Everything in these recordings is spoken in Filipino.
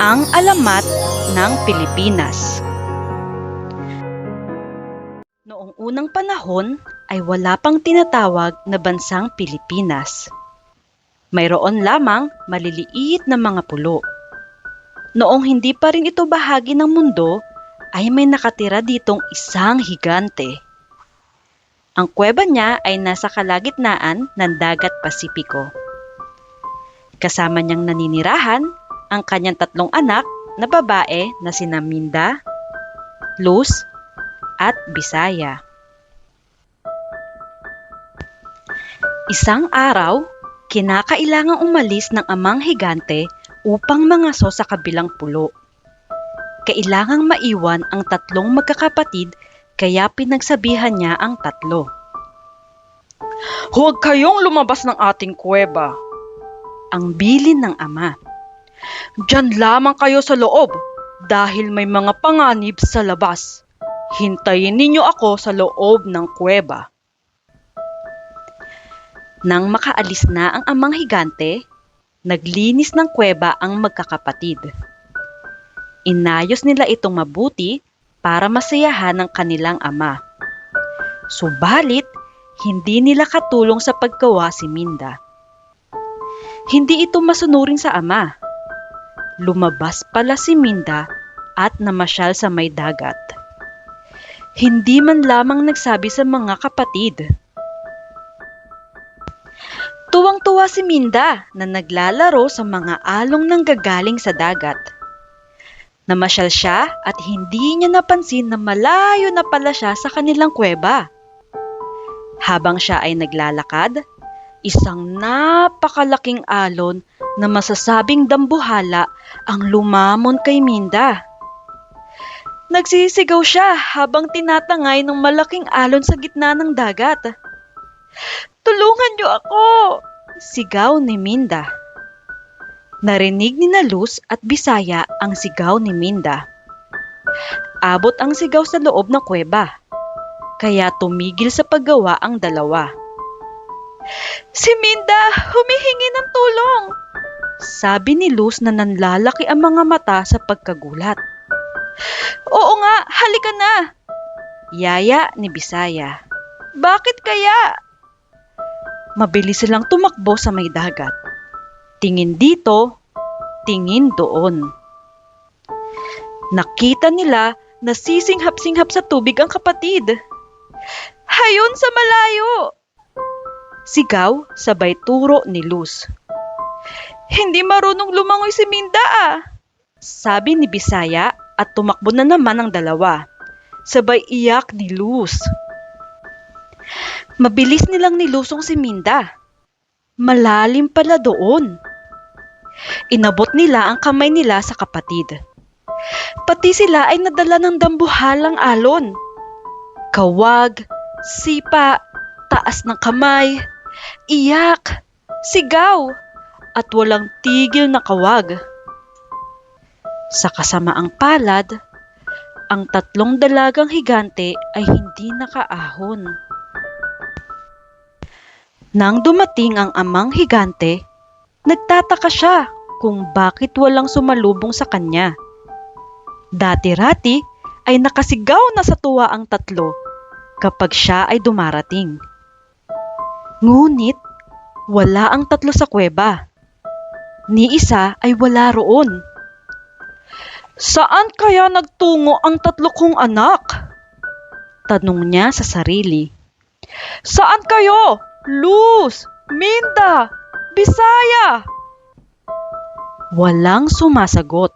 ang alamat ng Pilipinas. Noong unang panahon ay wala pang tinatawag na bansang Pilipinas. Mayroon lamang maliliit na mga pulo. Noong hindi pa rin ito bahagi ng mundo, ay may nakatira ditong isang higante. Ang kuweba niya ay nasa kalagitnaan ng dagat Pasipiko. Kasama niyang naninirahan ang kanyang tatlong anak na babae na sina Minda, Luz, at Bisaya. Isang araw, kinakailangang umalis ng amang higante upang mangaso sa kabilang pulo. Kailangang maiwan ang tatlong magkakapatid kaya pinagsabihan niya ang tatlo. Huwag kayong lumabas ng ating kuweba. Ang bilin ng ama. Diyan lamang kayo sa loob dahil may mga panganib sa labas. Hintayin ninyo ako sa loob ng kuweba. Nang makaalis na ang amang higante, naglinis ng kuweba ang magkakapatid. Inayos nila itong mabuti para masayahan ng kanilang ama. Subalit, hindi nila katulong sa paggawa si Minda. Hindi ito masunurin sa ama. Lumabas pala si Minda at namasyal sa may dagat. Hindi man lamang nagsabi sa mga kapatid. Tuwang-tuwa si Minda na naglalaro sa mga along nanggagaling sa dagat. Namasyal siya at hindi niya napansin na malayo na pala siya sa kanilang kuweba. Habang siya ay naglalakad, isang napakalaking alon na masasabing dambuhala ang lumamon kay Minda. Nagsisigaw siya habang tinatangay ng malaking alon sa gitna ng dagat. Tulungan niyo ako! Sigaw ni Minda. Narinig ni na Luz at Bisaya ang sigaw ni Minda. Abot ang sigaw sa loob ng kuweba, kaya tumigil sa paggawa ang dalawa. Si Minda, humihingi ng tulong! Sabi ni Luz na nanlalaki ang mga mata sa pagkagulat. Oo nga, halika na! Yaya ni Bisaya. Bakit kaya? Mabilis silang tumakbo sa may dagat. Tingin dito, tingin doon. Nakita nila na sisinghap-singhap sa tubig ang kapatid. Hayon sa malayo! Sigaw sabay turo ni Luz. Hindi marunong lumangoy si Minda ah! Sabi ni Bisaya at tumakbo na naman ang dalawa. Sabay iyak ni Luz. Mabilis nilang nilusong si Minda. Malalim pala doon. Inabot nila ang kamay nila sa kapatid. Pati sila ay nadala ng dambuhalang alon. Kawag, sipa, taas ng kamay, iyak, sigaw, at walang tigil na kawag. Sa kasamaang palad, ang tatlong dalagang higante ay hindi nakaahon. Nang dumating ang amang higante, nagtataka siya kung bakit walang sumalubong sa kanya. Dati-rati ay nakasigaw na sa tuwa ang tatlo kapag siya ay dumarating. Ngunit wala ang tatlo sa kuweba. Ni isa ay wala roon. Saan kaya nagtungo ang tatlo kong anak? Tanong niya sa sarili. Saan kayo? Luz! Minda! Bisaya! Walang sumasagot.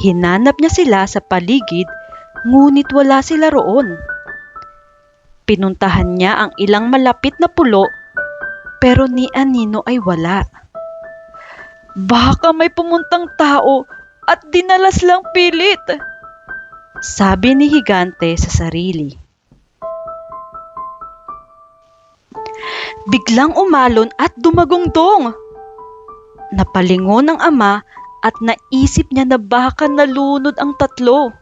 Hinanap niya sila sa paligid ngunit wala sila roon. Pinuntahan niya ang ilang malapit na pulo pero ni Anino ay wala. Baka may pumuntang tao at dinalas lang pilit. Sabi ni Higante sa sarili. Biglang umalon at dumagongdong. Napalingon ang ama at naisip niya na baka nalunod ang tatlo.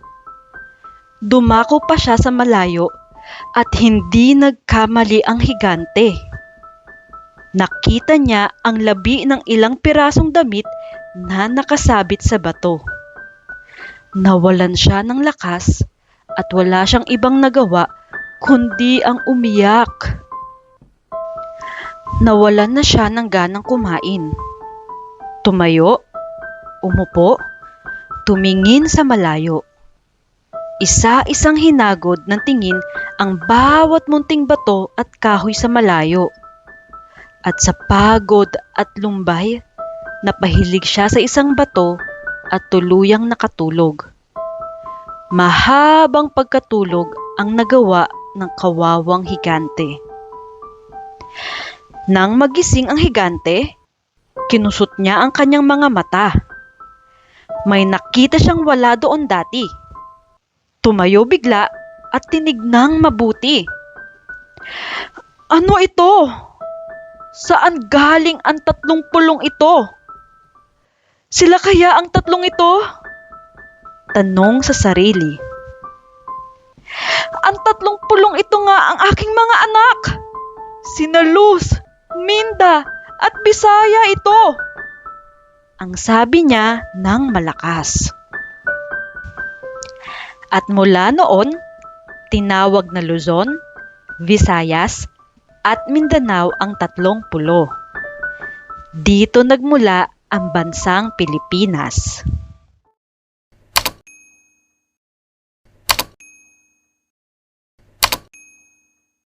Dumako pa siya sa malayo at hindi nagkamali ang higante. Nakita niya ang labi ng ilang pirasong damit na nakasabit sa bato. Nawalan siya ng lakas at wala siyang ibang nagawa kundi ang umiyak. Nawalan na siya ng ganang kumain. Tumayo, umupo, tumingin sa malayo. Isa-isang hinagod ng tingin ang bawat munting bato at kahoy sa malayo. At sa pagod at lumbay, napahilig siya sa isang bato at tuluyang nakatulog. Mahabang pagkatulog ang nagawa ng kawawang higante. Nang magising ang higante, kinusot niya ang kanyang mga mata. May nakita siyang wala doon dati. Tumayo bigla at tinignang mabuti. Ano ito? Saan galing ang tatlong pulong ito? Sila kaya ang tatlong ito? Tanong sa sarili. Ang tatlong pulong ito nga ang aking mga anak. Sina Luz, Minda, at Bisaya ito. Ang sabi niya ng malakas. At mula noon, tinawag na Luzon, Visayas, at Mindanao ang tatlong pulo. Dito nagmula ang bansang Pilipinas.